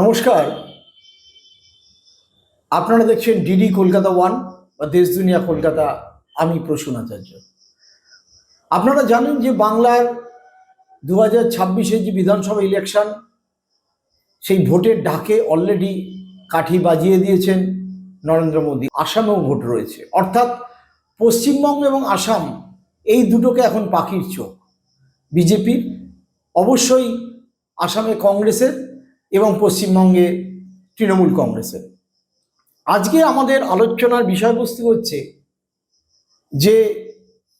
নমস্কার। আপনারা দেখছেন ডিডি কলকাতা ওয়ান বা দেশ দুনিয়া কলকাতা, আমি প্রসূন আচার্য। আপনারা জানেন যে বাংলার দু হাজার ছাব্বিশে যে বিধানসভা ইলেকশন সেই ভোটের ডাকে অলরেডি কাঠি বাজিয়ে দিয়েছেন নরেন্দ্র মোদী। আসামেও ভোট রয়েছে। অর্থাৎ পশ্চিমবঙ্গ এবং আসাম এই দুটোকে এখন পাখির চোখ। বিজেপির, অবশ্যই আসামে কংগ্রেসের এবং পশ্চিমবঙ্গে তৃণমূল কংগ্রেসের। আজকে আমাদের আলোচনার বিষয়বস্তু হচ্ছে যে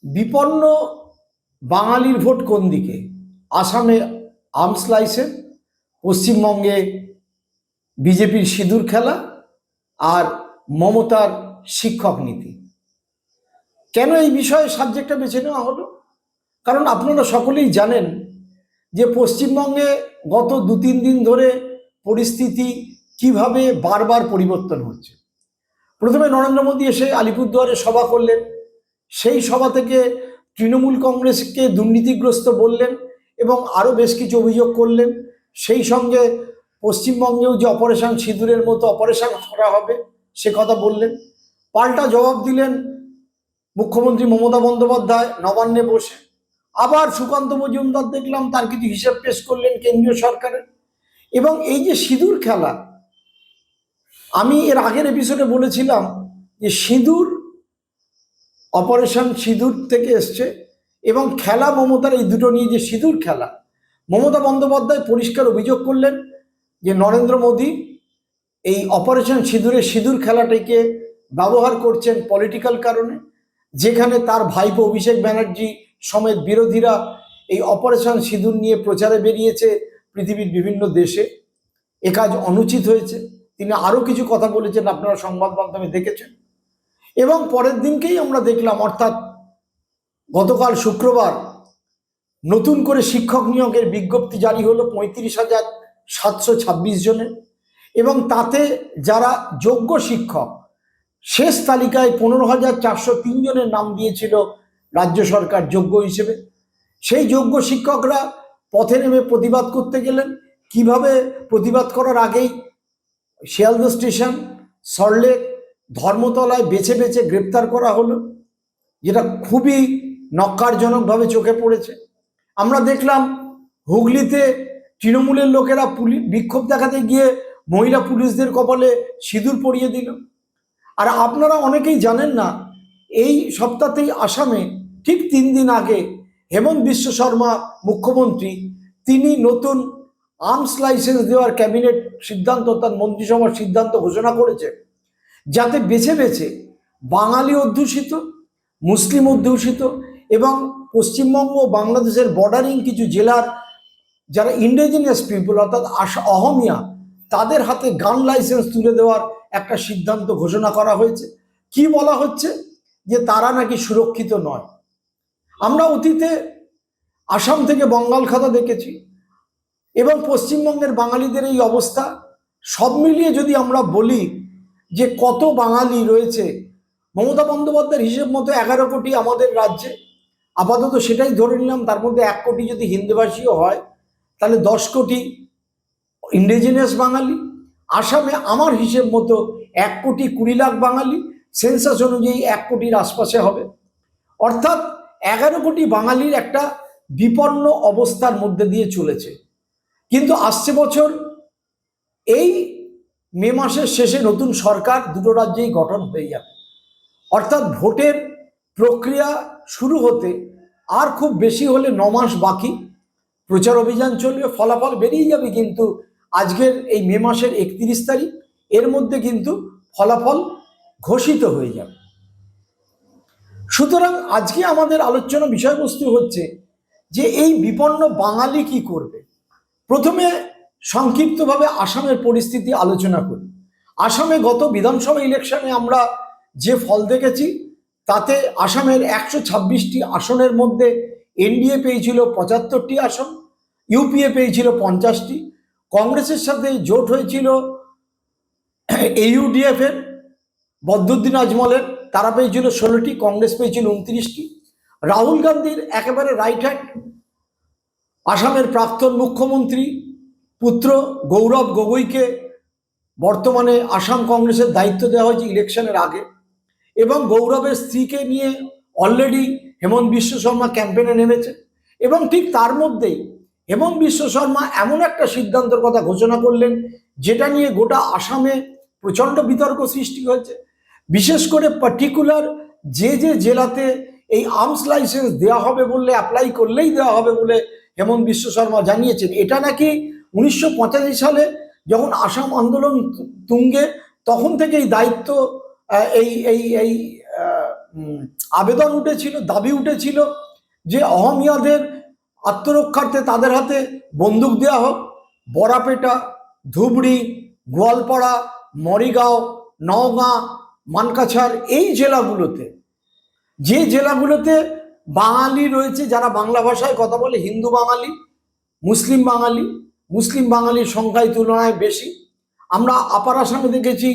বিপন্ন বাঙালির ভোট কোন দিকে? আসামে আর্মস লাইসেন্স, পশ্চিমবঙ্গে বিজেপির সিঁদুর খেলা আর মমতার শিক্ষক নীতি। কেন এই বিষয়ে সাবজেক্টটা বেছে নেওয়া হলো? কারণ আপনারা সকলেই জানেন যে পশ্চিমবঙ্গে গত দু তিন দিন ধরে পরিস্থিতি কীভাবে বারবার পরিবর্তন হচ্ছে। প্রথমে নরেন্দ্র মোদী এসে আলিপুরদুয়ারে সভা করলেন। সেই সভা থেকে তৃণমূল কংগ্রেসকে দুর্নীতিগ্রস্ত বললেন এবং আরও বেশ কিছু অভিযোগ করলেন। সেই সঙ্গে পশ্চিমবঙ্গেও যে অপারেশন সিঁদুরের মতো অপারেশন করা হবে সে কথা বললেন। পাল্টা জবাব দিলেন মুখ্যমন্ত্রী মমতা বন্দ্যোপাধ্যায়, নবান্নে বসে। আবার সুকান্ত মজুমদার দেখলাম তার কিছু হিসাব পেশ করলেন কেন্দ্রীয় সরকারের। এবং এই যে সিঁদুর খেলা, আমি এর আগের এপিসোডে বলেছিলাম যে সিঁদুর অপারেশন সিঁদুর থেকে এসছে এবং খেলা মমতার এই দুটো নিয়ে যে সিঁদুর খেলা, মমতা বন্দ্যোপাধ্যায় পরিষ্কার অভিযোগ করলেন যে নরেন্দ্র মোদী এই অপারেশন সিঁদুরের সিঁদুর খেলাটিকে ব্যবহার করছেন পলিটিক্যাল কারণে, যেখানে তার ভাইপো অভিষেক ব্যানার্জি সমেত বিরোধীরা এই অপারেশন সিঁদুর নিয়ে প্রচারে বেরিয়েছে পৃথিবীর বিভিন্ন দেশে। এ কাজ অনুচিত হয়েছে। তিনি আরও কিছু কথা বলেছেন, আপনারা সংবাদ মাধ্যমে দেখেছেন। এবং পরের দিনকেই আমরা দেখলাম, অর্থাৎ গতকাল শুক্রবার নতুন করে শিক্ষক নিয়োগের বিজ্ঞপ্তি জারি হলো পঁয়ত্রিশ হাজার সাতশো ছাব্বিশ জনের। এবং তাতে যারা যোগ্য শিক্ষক, শেষ তালিকায় পনেরো হাজার চারশো তিন জনের নাম দিয়েছিল রাজ্য সরকার যোগ্য হিসেবে। সেই যোগ্য শিক্ষকরা পথে নেমে প্রতিবাদ করতে গেলেন। কীভাবে প্রতিবাদ করার আগেই শিয়ালদহ স্টেশন সল্টলেক ধর্মতলায় বেছে বেছে গ্রেপ্তার করা হলো, যেটা খুবই নক্কারজনকভাবে চোখে পড়েছে। আমরা দেখলাম হুগলিতে তৃণমূলের লোকেরা পুলি, বিক্ষোভ দেখাতে গিয়ে মহিলা পুলিশদের কপালে সিঁদুর পরিয়ে দিল। আর আপনারা অনেকেই জানেন না, এই সপ্তাহতেই আসামে ঠিক তিন দিন আগে হেমন্ত বিশ্ব শর্মা মুখ্যমন্ত্রী, তিনি নতুন আর্মস লাইসেন্স দেওয়ার ক্যাবিনেট সিদ্ধান্ত তার মন্ত্রিসভার সিদ্ধান্ত ঘোষণা করেছে, যাতে বেছে বেছে বাঙালি অধ্যুষিত, মুসলিম অধ্যুষিত এবং পশ্চিমবঙ্গ বাংলাদেশের বর্ডারিং কিছু জেলার যারা ইন্ডিজিনিয়াস পিপল অর্থাৎ আশা অহমিয়া, তাদের হাতে গান লাইসেন্স তুলে দেওয়ার একটা সিদ্ধান্ত ঘোষণা করা হয়েছে। কি বলা হচ্ছে? যে তারা নাকি সুরক্ষিত নয়। আমরা অতীতে আসাম থেকে বঙ্গাল খাতা দেখেছি এবং পশ্চিমবঙ্গের বাঙালিদের এই অবস্থা সব মিলিয়ে যদি আমরা বলি যে কত বাঙালি রয়েছে, মমতা বন্দ্যোপাধ্যায়ের হিসেব মতো এগারো কোটি আমাদের রাজ্যে। আপাতত সেটাই ধরে নিলাম, তার মধ্যে এক কোটি যদি হিন্দিভাষীও হয়, তাহলে দশ কোটি ইন্ডিজিনিয়াস বাঙালি। আসামে আমার হিসেব মতো এক কোটি কুড়ি লাখ বাঙালি। সেন্সাস অনুযায়ী এক কোটির আশপাশে হবে। অর্থাৎ এগারো কোটি বাঙালির একটা বিপন্ন অবস্থার মধ্যে দিয়ে চলেছে। কিন্তু আসছে বছর, এই মে মাসের শেষে নতুন সরকার দুটো রাজ্যেই গঠন হয়ে যাবে। অর্থাৎ ভোটের প্রক্রিয়া শুরু হতে আর খুব বেশি হলে ন মাস বাকি। প্রচার অভিযান চলবে, ফলাফল বেরিয়ে যাবে কিন্তু আজকের এই মে মাসের একত্রিশ তারিখ, এর মধ্যে কিন্তু ফলাফল ঘোষিত হয়ে যাবে। সুতরাং আজকে আমাদের আলোচনা বিষয়বস্তু হচ্ছে যে এই বিপন্ন বাঙালি কি করবে? প্রথমে সংক্ষিপ্তভাবে আসামের পরিস্থিতি আলোচনা করি। আসামে গত বিধানসভা ইলেকশনে আমরা যে ফল দেখেছি, তাতে আসামের একশো ছাব্বিশটি আসনের মধ্যে এনডিএ পেয়েছিল পঁচাত্তরটি আসন, ইউপিএ পেয়েছিল পঞ্চাশটি, কংগ্রেসের সাথে জোট হয়েছিল এইউডিএফ এর, বদরুদ্দিন আজমলের তারা পেয়েছিল ষোলোটি, কংগ্রেস পেয়েছিল উনত্রিশটি। রাহুল গান্ধীর একেবারে রাইট হ্যান্ড আসামের প্রাক্তন মুখ্যমন্ত্রী, পুত্র গৌরব গগৈকে বর্তমানে আসাম কংগ্রেসের দায়িত্ব দেওয়া হয়েছে ইলেকশনের আগে। এবং গৌরবের স্ত্রীকে নিয়ে অলরেডি হেমন্ত বিশ্ব শর্মা ক্যাম্পেনে নেমেছে। এবং ঠিক তার মধ্যেই হেমন্ত বিশ্ব শর্মা এমন একটা সিদ্ধান্তের কথা ঘোষণা করলেন, যেটা নিয়ে গোটা আসামে প্রচণ্ড বিতর্ক সৃষ্টি হয়েছে। বিশেষ করে পার্টিকুলার যে যে জেলাতে এই আর্মস লাইসেন্স দেওয়া হবে বললে অ্যাপ্লাই করলেই দেওয়া হবে বলে হেমন্ত বিশ্ব শর্মা জানিয়েছেন। এটা নাকি উনিশশো পঁচাশি সালে যখন আসাম আন্দোলন তুঙ্গে, তখন থেকেই দায়িত্ব এই এই এই আবেদন উঠেছিল, দাবি উঠেছিল যে অহমিয়াদের আত্মরক্ষার্থে তাদের হাতে বন্দুক দেওয়া হোক। বড়াপেটা, ধুবড়ি, গোয়ালপাড়া, মরিগাঁও, নওগাঁ মানকাছাড় এই জেলাগুলোতে, যে জেলাগুলোতে বাঙালি রয়েছে, যারা বাংলা ভাষায় কথা বলে, হিন্দু বাঙালি, মুসলিম বাঙালি, মুসলিম বাঙালির সংখ্যায় তুলনায় বেশি। আমরা আপার আসামে দেখেছি,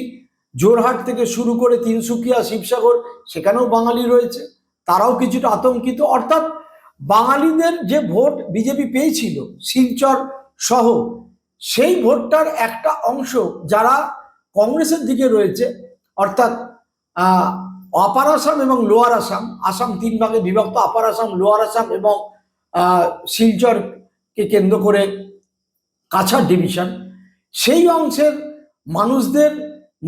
জোরহাট থেকে শুরু করে তিনসুকিয়া, শিবসাগর, সেখানেও বাঙালি রয়েছে। তারাও কিছুটা আতঙ্কিত। অর্থাৎ বাঙালিদের যে ভোট বিজেপি পেয়েছিল, শিলচর সহ, সেই ভোটটার একটা অংশ যারা কংগ্রেসের দিকে রয়েছে অর্থাৎ আপার আসাম এবং লোয়ার আসাম আসাম তিন ভাগে বিভক্ত আপার আসাম, লোয়ার আসাম এবং শিলচরকে কেন্দ্র করে কাছাড় ডিভিশন। সেই অংশের মানুষদের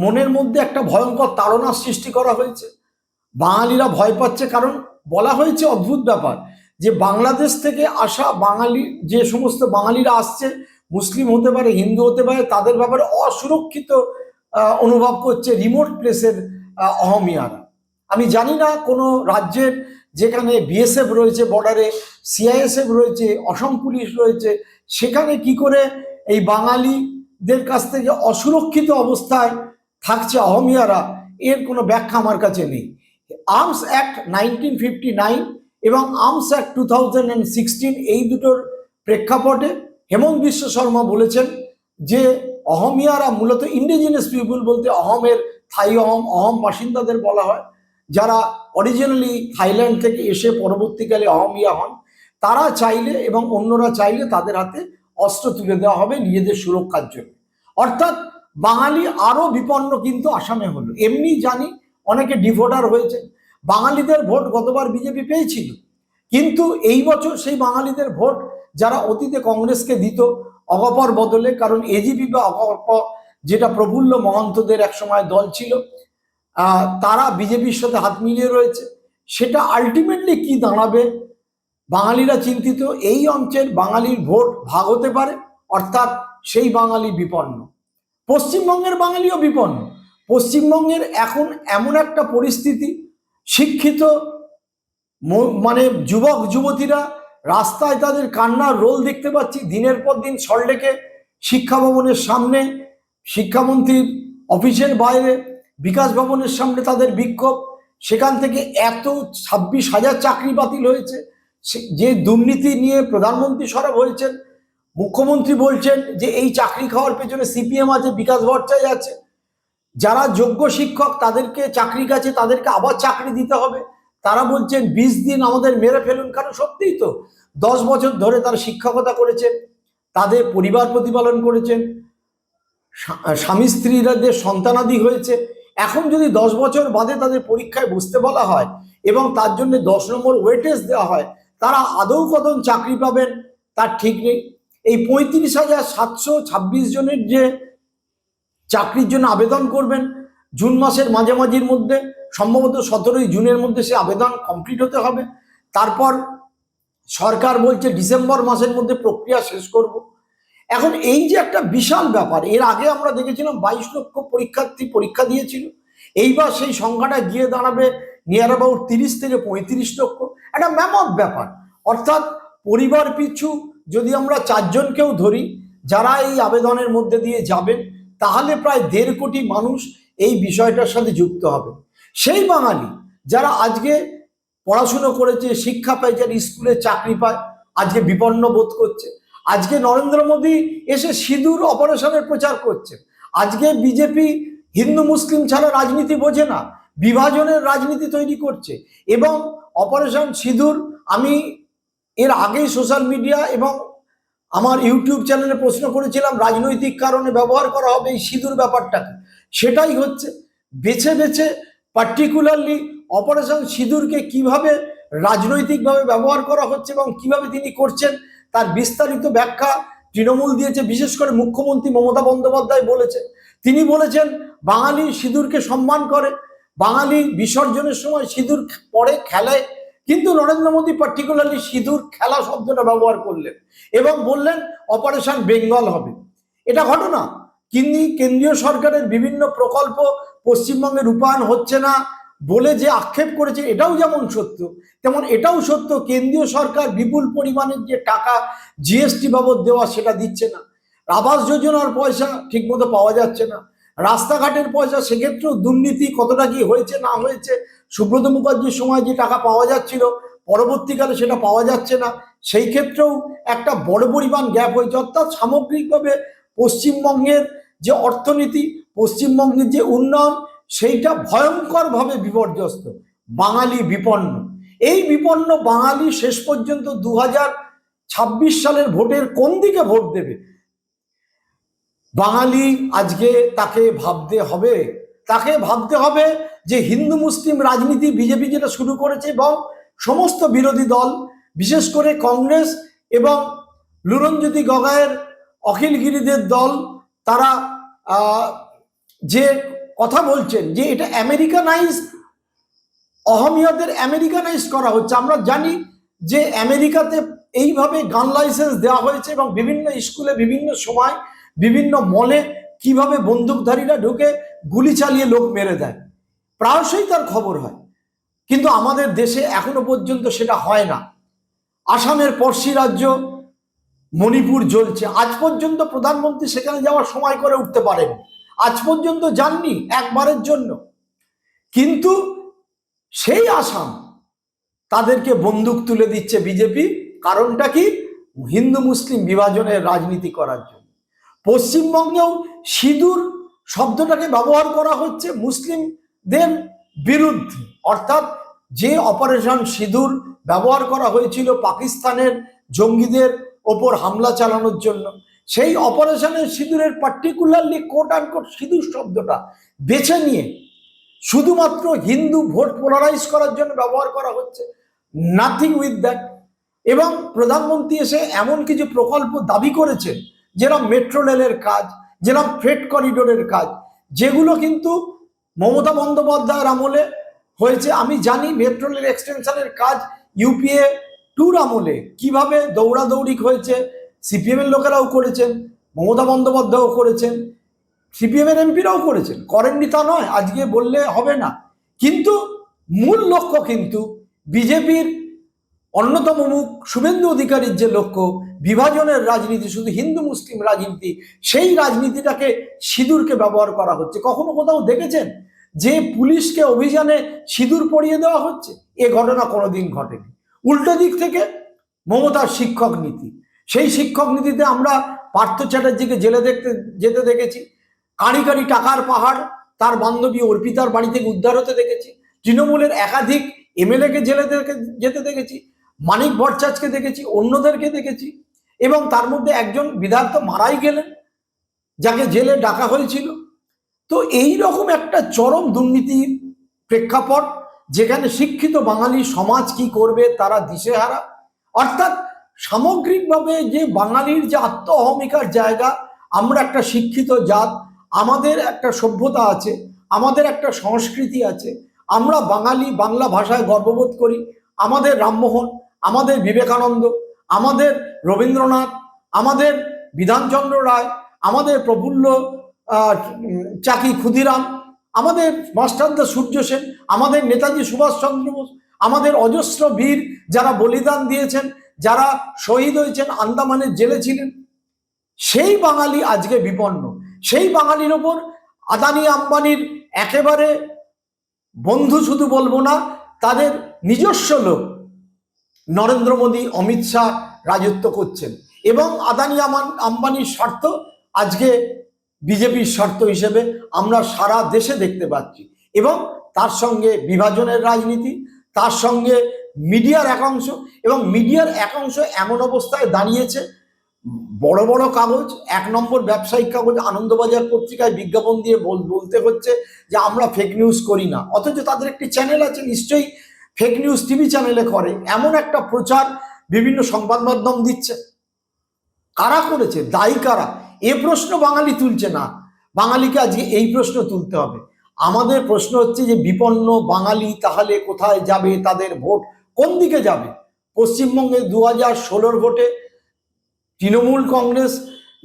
মনের মধ্যে একটা ভয়ঙ্কর তাড়না সৃষ্টি করা হয়েছে। বাঙালিরা ভয় পাচ্ছে কারণ বলা হয়েছে অদ্ভুত ব্যাপার যে বাংলাদেশ থেকে আসা বাঙালি, যে সমস্ত বাঙালিরা আসছে, মুসলিম হতে পারে, হিন্দু হতে পারে, তাদের ব্যাপারে অসুরক্ষিত অনুভব করছে রিমোট প্লেসের অহমিয়ারা। আমি জানি না কোনো রাজ্যের যেখানে বিএসএফ রয়েছে বর্ডারে সিআইএসএফ রয়েছে, অসম পুলিশ রয়েছে, সেখানে কি করে এই বাঙালিদের কাছ থেকে অসুরক্ষিত অবস্থায় থাকছে অহমিয়ারা, এর কোনো ব্যাখ্যা আমার কাছে নেই। Arms act nineteen fifty nine এবং arms act two thousand and sixteen এই দুটোর প্রেক্ষাপটে হেমন্ত বিশ্ব শর্মা বলেছেন যে অহমিয়ারা মূলত ইন্ডিজিনাস পিপুল বলতে অহমের থাই অহম অহম বাসিন্দাদের বলা হয়। যারা অরিজিনালি থাইল্যান্ড থেকে এসে পরবর্তীকালে অহমিয়া হন, তারা চাইলে এবং অন্যরা চাইলে তাদের হাতে অস্ত্র তুলে দেওয়া হবে নিজেদের সুরক্ষার জন্য। অর্থাৎ বাঙালি আরও বিপন্ন কিন্তু আসামে হলো। এমনি জানি অনেকে ডিভোটার হয়েছে। বাঙালিদের ভোট গতবার বিজেপি পেয়েছিল। কিন্তু এই বছর সেই বাঙালিদের ভোট যারা অতীতে কংগ্রেসকে দিত অগপর বদলে, কারণ এজিপি বা অগপ যেটা প্রফুল্ল মহন্তদের একসময় দল ছিল তারা বিজেপির সাথে হাত মিলিয়ে রয়েছে। সেটা আলটিমেটলি কি দাঁড়াবে? বাঙালিরা চিন্তিত, এই অঞ্চলের বাঙালির ভোট ভাগ হতে পারে, অর্থাৎ সেই বাঙালি বিপন্ন। পশ্চিমবঙ্গের বাঙালিও বিপন্ন। পশ্চিমবঙ্গের এখন এমন একটা পরিস্থিতি, শিক্ষিত মানে যুবক যুবতীরা রাস্তায় তাদের কান্নার রোল দেখতে পাচ্ছি। দিনের পর দিন সল্টলেকে শিক্ষা ভবনের সামনে, শিক্ষামন্ত্রীর অফিসের বাইরে, বিকাশ ভবনের সামনে তাদের বিক্ষোভ। সেখান থেকে এত ছাব্বিশ হাজার চাকরি বাতিল হয়েছে। যে দুর্নীতি নিয়ে প্রধানমন্ত্রী সরব হয়েছেন, মুখ্যমন্ত্রী বলছেন যে এই চাকরি খাওয়ার পেছনে সিপিএম আছে, বিকাশ ভট্টাচার্য আছে। যারা যোগ্য শিক্ষক, তাদেরকে চাকরি কাছে, তাদেরকে আবার চাকরি দিতে হবে। তারা বলছেন বিশ দিন আমাদের মেরে ফেলুন, কারণ সত্যিই তো। দশ বছর ধরে তারা শিক্ষকতা করেছেন, তাদের পরিবার প্রতিপালন করেছেন স্বা- স্বামী স্ত্রীরাদের সন্তানাদি হয়েছে, এখন যদি দশ বছর বাদে তাদের পরীক্ষায় বসতে বলা হয় এবং তার জন্য দশ নম্বর ওয়েটেজ দেওয়া হয়, তারা আদৌ কতজন চাকরি পাবেন, তার ঠিক নেই। এই পঁয়ত্রিশ হাজার সাতশো ছাব্বিশ জনের যে চাকরির জন্য আবেদন করবেন জুন মাসের মাঝামাঝির মধ্যে, সম্ভবত সতেরোই জুনের মধ্যে সে আবেদন কমপ্লিট হতে হবে। তারপর সরকার বলছে ডিসেম্বর মাসের মধ্যে প্রক্রিয়া শেষ করব। এখন এই যে একটা বিশাল ব্যাপার, এর আগে আমরা দেখেছিলাম বাইশ লক্ষ পরীক্ষার্থী পরীক্ষা দিয়েছিল। এইবার সেই সংখ্যাটা গিয়ে দাঁড়াবে নিয়ার অ্যাবাউট তিরিশ থেকে পঁয়ত্রিশ লক্ষ। একটা ম্যামত ব্যাপার। অর্থাৎ পরিবার পিছু যদি আমরা চারজনকেও ধরি, যারা এই আবেদনের মধ্যে দিয়ে যাবেন, তাহলে প্রায় দেড় কোটি মানুষ এই বিষয়টার সাথে যুক্ত হবে। সেই বাঙালি যারা আজকে পড়াশুনো করেছে, শিক্ষা পায় যারা স্কুলে চাকরি পায়, আজকে বিপন্ন বোধ করছে। আজকে নরেন্দ্র মোদী এসে সিঁদুর অপারেশনের প্রচার করছে। আজকে বিজেপি হিন্দু মুসলিম ছাড়া রাজনীতি বোঝে না, বিভাজনের রাজনীতি তৈরি করছে এবং অপারেশন সিঁদুর আমি এর আগেই সোশ্যাল মিডিয়া এবং আমার ইউটিউব চ্যানেলে প্রশ্ন করেছিলাম, রাজনৈতিক কারণে ব্যবহার করা হবে এই সিঁদুর ব্যাপারটাকে। সেটাই হচ্ছে বেছে বেছে পার্টিকুলারলি অপারেশন সিঁদুরকে কীভাবে রাজনৈতিকভাবে ব্যবহার করা হচ্ছে এবং কীভাবে তিনি করছেন, তার বিস্তারিত ব্যাখ্যা তৃণমূল দিয়েছে, বিশেষ করে মুখ্যমন্ত্রী মমতা বন্দ্যোপাধ্যায় বলেছেন তিনি বলেছেন, বাঙালি সিঁদুরকে সম্মান করে, বাঙালি বিসর্জনের সময় সিঁদুর পরে খেলায়, কিন্তু নরেন্দ্র মোদী পার্টিকুলারলি সিঁদুর খেলা শব্দটা ব্যবহার করলেন এবং বললেন অপারেশন বেঙ্গল হবে। এটা ঘটনা। কিন্তু কেন্দ্রীয় সরকারের বিভিন্ন প্রকল্প পশ্চিমবঙ্গে রূপায়ণ হচ্ছে না বলে যে আক্ষেপ করেছে, এটাও যেমন সত্য, তেমন এটাও সত্য, কেন্দ্রীয় সরকার বিপুল পরিমাণের যে টাকা জিএসটি বাবদ দেওয়া সেটা দিচ্ছে না। আবাস যোজনার পয়সা ঠিকমতো পাওয়া যাচ্ছে না। রাস্তাঘাটের পয়সা সেক্ষেত্রেও দুর্নীতি কতটা কি হয়েছে, না হয়েছে, সুব্রত মুখার্জির সময় যে টাকা পাওয়া যাচ্ছিল, পরবর্তীকালে সেটা পাওয়া যাচ্ছে না। সেই ক্ষেত্রেও একটা বড় পরিমাণ গ্যাপ হয়েছে, অর্থাৎ সামগ্রিকভাবে পশ্চিমবঙ্গের যে অর্থনীতি, পশ্চিমবঙ্গের যে উন্নয়ন, সেইটা ভয়ঙ্করভাবে বিপর্যস্ত, বাঙালি বিপন্ন। এই বিপন্ন বাঙালি শেষ পর্যন্ত দু ছাব্বিশ সালের ভোটের কোন দিকে ভোট দেবে? বাঙালি আজকে তাকে ভাবতে হবে, তাকে ভাবতে হবে যে হিন্দু, মুসলিম রাজনীতি বিজেপি যেটা শুরু করেছে এবং সমস্ত বিরোধী দল, বিশেষ করে কংগ্রেস এবং লুরঞ্জ্যোতি গগাইয়ের অখিলগিরিদের দল তারা যে কথা বলছেন যে এটা আমেরিকানাইজ অহমিয়াদের আমেরিকানাইজ করা হচ্ছে। আমরা জানি যে আমেরিকাতে এইভাবে গান লাইসেন্স দেওয়া হয়েছে এবং বিভিন্ন স্কুলে বিভিন্ন সময় বিভিন্ন মলে কীভাবে বন্দুকধারীরা ঢুকে গুলি চালিয়ে লোক মেরে দেয়। প্রায়শই তার খবর হয়। কিন্তু আমাদের দেশে এখনও পর্যন্ত সেটা হয় না। আসামের পড়শি রাজ্য মণিপুর জ্বলছে। আজ পর্যন্ত প্রধানমন্ত্রী সেখানে যাওয়ার সময় করে উঠতে পারেন। আজ পর্যন্ত যাননি একবারের জন্য। কিন্তু সেই আসাম তাদেরকে বন্দুক তুলে দিচ্ছে বিজেপি। কারণটা কি? হিন্দু মুসলিম বিভাজনের রাজনীতি করার জন্য। পশ্চিমবঙ্গেও সিঁদুর শব্দটাকে ব্যবহার করা হচ্ছে মুসলিমদের বিরুদ্ধে। অর্থাৎ যে অপারেশন সিঁদুর ব্যবহার করা হয়েছিল পাকিস্তানের জঙ্গিদের ওপর হামলা চালানোর জন্য। সেই অপারেশনের সিঁদুরের পার্টিকুলারলি কোট অ্যান্ড কোট সিঁদুর শব্দটা বেছে নিয়ে শুধুমাত্র হিন্দু ভোট পোলারাইজ করার জন্য ব্যবহার করা হচ্ছে। নাথিং উইথ দ্যাট এবং প্রধানমন্ত্রী এসে এমন কিছু প্রকল্প দাবি করেছেন, যেরকম মেট্রো রেলের কাজ, যেরকম ফ্রেড করিডোরের কাজ, যেগুলো কিন্তু মমতা বন্দ্যোপাধ্যায়ের আমলে হয়েছে। আমি জানি মেট্রো রেল এক্সটেনশনের কাজ ইউপিএ টুর আমলে কীভাবে দৌড়াদৌড়ি হয়েছে, সিপিএমের লোকেরাও করেছেন, মমতা বন্দ্যোপাধ্যায়ও করেছেন সিপিএম এর এমপিরাও করেছেন। করেননি তা নয়, আজকে বললে হবে না। কিন্তু মূল লক্ষ্য কিন্তু বিজেপির অন্যতম মুখ শুভেন্দু অধিকারীর যে লক্ষ্য, বিভাজনের রাজনীতি, শুধু হিন্দু, মুসলিম রাজনীতি, সেই রাজনীতিটাকে সিঁদুরকে ব্যবহার করা হচ্ছে। কখনো কোথাও দেখেছেন যে পুলিশকে অভিযানে সিঁদুর পরিয়ে দেওয়া হচ্ছে? এ ঘটনা কোনোদিন ঘটেনি। উল্টো দিক থেকে মমতার শিক্ষক নীতি। সেই শিক্ষক নীতিতে আমরা পার্থ চ্যাটার্জিকে জেলে দেখতে, যেতে দেখেছি। কাঁড়ি কাঁড়ি টাকার পাহাড় তার বান্ধবী অর্পিতার বাড়ি থেকে উদ্ধার হতে দেখেছি। তৃণমূলের একাধিক এমএলএকে জেলে যেতে দেখেছি। মানিক ভট্টাচার্যকে দেখেছি, অন্যদেরকে দেখেছি। এবং তার মধ্যে একজন তো মারাই গেলেন, যাকে জেলে ডাকা হয়েছিল। তো এই রকম একটা চরম দুর্নীতির প্রেক্ষাপট যেখানে শিক্ষিত বাঙালি সমাজ কি করবে, তারা দিশেহারা। অর্থাৎ সামগ্রিকভাবে যে বাঙালির যে আত্মহমিকার জায়গা, আমরা একটা শিক্ষিত জাত, আমাদের একটা সভ্যতা আছে, আমাদের একটা সংস্কৃতি আছে, আমরা বাঙালি বাংলা ভাষায় গর্ববোধ করি, আমাদের রামমোহন, আমাদের বিবেকানন্দ, আমাদের রবীন্দ্রনাথ, আমাদের বিধানচন্দ্র রায়, আমাদের প্রফুল্ল চাকি ক্ষুদিরাম আমাদের মাস্টারদা সূর্য সেন, আমাদের নেতাজি সুভাষচন্দ্র বোস, আমাদের অজস্র বীর যারা বলিদান দিয়েছেন, যারা শহীদ হয়েছেন, আন্দামানের জেলে ছিলেন, সেই বাঙালি আজকে বিপন্ন। সেই বাঙালির ওপর আদানি আম্বানির একেবারে বন্ধু শুধু বলব না, তাদের নিজস্ব লোক নরেন্দ্র মোদী, অমিত শাহ রাজত্ব করছেন। এবং আদানি আমান আম্বানির স্বার্থ আজকে বিজেপির স্বার্থ হিসেবে আমরা সারা দেশে দেখতে পাচ্ছি। এবং তার সঙ্গে বিভাজনের রাজনীতি, তার সঙ্গে মিডিয়ার একাংশ এবং মিডিয়ার একাংশ এমন অবস্থায় দাঁড়িয়েছে, বড় বড় কাগজ, এক নম্বর ব্যবসায়িক কাগজ আনন্দবাজার পত্রিকায় বিজ্ঞাপন দিয়ে বল- বলতে হচ্ছে যে আমরা ফেক নিউজ করি না। অথচ তাদের একটি চ্যানেল আছে, নিশ্চয়ই ফেক নিউজ টিভি চ্যানেলে করে। এমন একটা প্রচার বিভিন্ন সংবাদ মাধ্যম দিচ্ছে। কারা করেছে? দায়ী কারা? এ প্রশ্ন বাঙালি তুলছে না। বাঙালিকে আজকে এই প্রশ্ন তুলতে হবে। আমাদের প্রশ্ন হচ্ছে যে, বিপন্ন বাঙালি তাহলে কোথায় যাবে? তাদের ভোট কোন দিকে যাবে? পশ্চিমবঙ্গে দু হাজার ষোলোর ভোটে তৃণমূল কংগ্রেস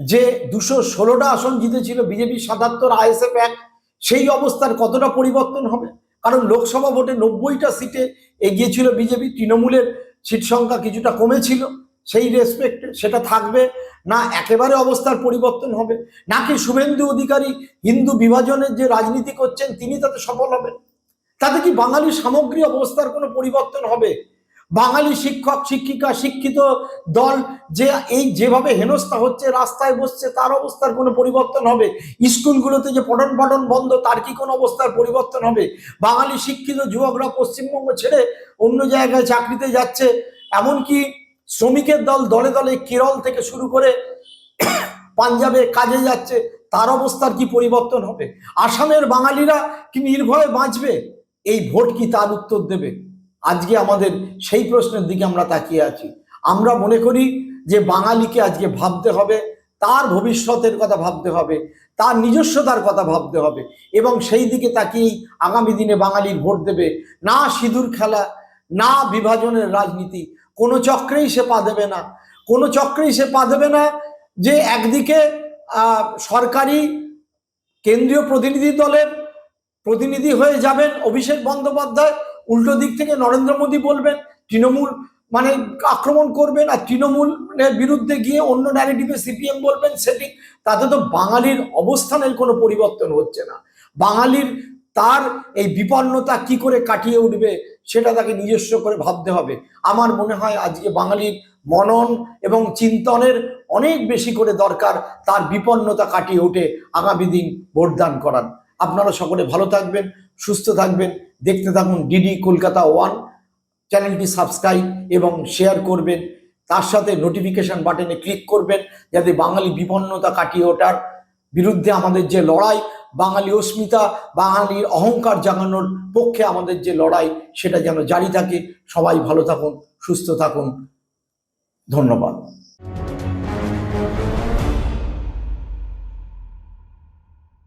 যে দুশো ষোলোটা আসন জিতেছিল বিজেপি সাতাত্তর, আইএসএফ এক, সেই অবস্থার কতটা পরিবর্তন হবে? কারণ লোকসভা ভোটে নব্বইটা সিটে এগিয়েছিল বিজেপি, তৃণমূলের সিট সংখ্যা কিছুটা কমেছিল। সেই রেসপেক্টে সেটা থাকবে। না একেবারে অবস্থার পরিবর্তন হবে, নাকি শুভেন্দু অধিকারী হিন্দু বিভাজনের যে রাজনীতি করছেন তিনি তাতে সফল হবেন? তাতে কি বাঙালি সামগ্রী অবস্থার কোনো পরিবর্তন হবে? বাঙালি শিক্ষক, শিক্ষিকা, শিক্ষিত দল যে এই যেভাবে হেনস্থা হচ্ছে, রাস্তায় বসছে, তার অবস্থার কোনো পরিবর্তন হবে? স্কুলগুলোতে যে পঠন পাঠন বন্ধ, তার কি কোনো অবস্থার পরিবর্তন হবে? বাঙালি শিক্ষিত যুবকরা পশ্চিমবঙ্গ ছেড়ে অন্য জায়গায় চাকরিতে যাচ্ছে, এমনকি শ্রমিকের দল দলে দলে কেরল থেকে শুরু করে পাঞ্জাবে কাজে যাচ্ছে, তার অবস্থার কি পরিবর্তন হবে? আসামের বাঙালিরা কি নির্ভয়ে বাঁচবে? এই ভোট কি তার উত্তর দেবে? আজকে আমাদের সেই প্রশ্নের দিকে আমরা তাকিয়ে আছি। আমরা মনে করি যে বাঙালিকে আজকে ভাবতে হবে, তার ভবিষ্যতের কথা ভাবতে হবে, তার নিজস্বতার কথা ভাবতে হবে এবং সেই দিকে তাকিয়েই আগামী দিনে বাঙালির ভোট দেবে। না সিঁদুর খেলা, না বিভাজনের রাজনীতি কোনো চক্রেই সে পা দেবে না। কোনো চক্রেই সে পা দেবে না যে একদিকে সরকারি কেন্দ্রীয় প্রতিনিধি দলের প্রতিনিধি হয়ে যাবেন অভিষেক বন্দ্যোপাধ্যায়, উল্টো দিক থেকে নরেন্দ্র মোদী বলবেন, তৃণমূল মানে আক্রমণ করবেন আর তৃণমূলের বিরুদ্ধে গিয়ে অন্য ন্যারেটিভে সিপিএম বলবেন সেটি, তাতে তো বাঙালির অবস্থানের কোনো পরিবর্তন হচ্ছে না। বাঙালির তার এই বিপন্নতা কি করে কাটিয়ে উঠবে সেটা তাকে নিজস্ব করে ভাবতে হবে। আমার মনে হয় আজকে বাঙালির মনন এবং চিন্তনের অনেক বেশি করে দরকার তার বিপন্নতা কাটিয়ে উঠে আগামী দিন ভোটদান করার। আপনারা সকলে ভালো থাকবেন, সুস্থ থাকবেন। দেখতে থাকুন ডিডি কলকাতা ওয়ান। চ্যানেলটি সাবস্ক্রাইব এবং শেয়ার করবেন। তার সাথে নোটিফিকেশন বাটনে ক্লিক করবেন যাতে বাঙালি বিপন্নতা কাটিয়ে ওঠার বিরুদ্ধে আমাদের যে লড়াই বাঙালি অস্মিতা, বাঙালির অহংকার জাগানোর পক্ষে আমাদের যে লড়াই, সেটা যেন জারি থাকে। সবাই ভালো থাকুন, সুস্থ থাকুন। ধন্যবাদ।